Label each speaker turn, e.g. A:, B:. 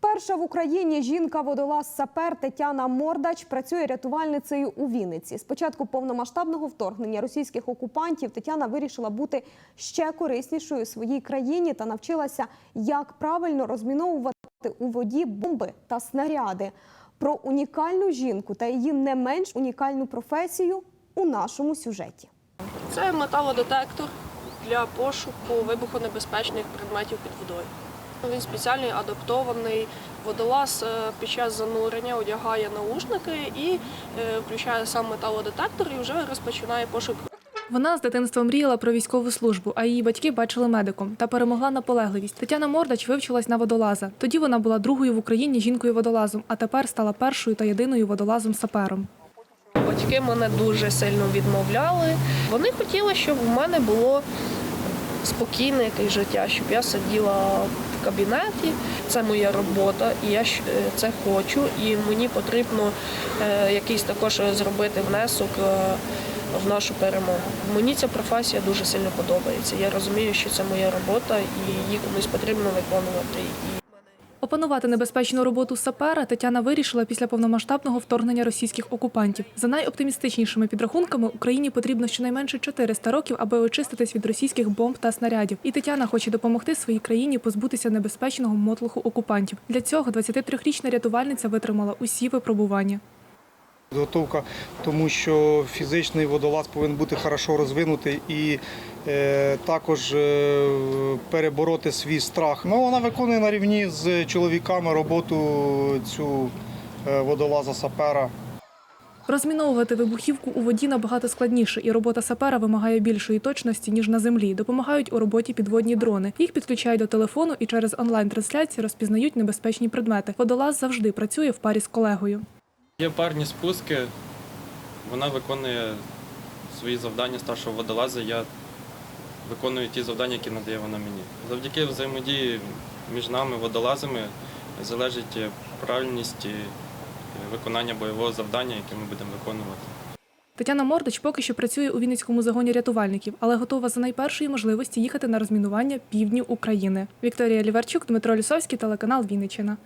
A: Перша в Україні жінка-водолаз сапер Тетяна Мордач працює рятувальницею у Вінниці. З початку повномасштабного вторгнення російських окупантів Тетяна вирішила бути ще кориснішою своїй країні та навчилася, як правильно розміновувати у воді бомби та снаряди. Про унікальну жінку та її не менш унікальну професію у нашому сюжеті.
B: Це металодетектор для пошуку вибухонебезпечних предметів під водою. Він спеціальний адаптований водолаз е, під час занурення одягає наушники і е, включає сам металодетектор і вже розпочинає пошук
C: Вона з дитинства мріяла про військову службу, а її батьки бачили медиком та перемогла наполегливість. Тетяна Мордач вивчилась на водолаза. Тоді вона була другою в Україні жінкою-водолазом, а тепер стала першою та єдиною водолазом-сапером.
B: Батьки мене дуже сильно відмовляли. Вони хотіли, щоб в мене було спокійне якесь життя, щоб я сиділа в кабінеті. Це моя робота, і я е, це хочу. І мені потрібно е, якийсь також зробити внесок е, в нашу перемогу. Мені ця професія дуже сильно подобається. Я розумію, що це моя робота, і її комусь потрібно виконувати.
C: Опанувати небезпечну роботу сапера Тетяна вирішила після повномасштабного вторгнення російських окупантів. За найоптимістичнішими підрахунками Україні потрібно щонайменше 400 років, аби очиститись від російських бомб та снарядів. І Тетяна хоче допомогти своїй країні позбутися небезпечного мотлуху окупантів. Для цього 23-річна рятувальниця витримала усі випробування.
D: Підготовка, тому що фізичний водолаз повинен бути хорошо розвинутий і е, також е, перебороти свій страх. Ну, вона виконує на рівні з чоловіками роботу цю е, водолаза сапера.
C: Розміновувати вибухівку у воді набагато складніше, і робота сапера вимагає більшої точності ніж на землі. Допомагають у роботі підводні дрони. Їх підключають до телефону і через онлайн-трансляції розпізнають небезпечні предмети. Водолаз завжди працює в парі з колегою.
E: Є парні спуски, вона виконує свої завдання старшого водолаза, я виконую ті завдання, які надає вона мені. Завдяки взаємодії між нами, водолазами, залежить правильність виконання бойового завдання, яке ми будемо виконувати.
C: Тетяна Мордич поки що працює у Вінницькому загоні рятувальників, але готова за найпершої можливості їхати на розмінування півдню України. Вікторія Ліварчук, Дмитро Лісовський, телеканал Вінниччина.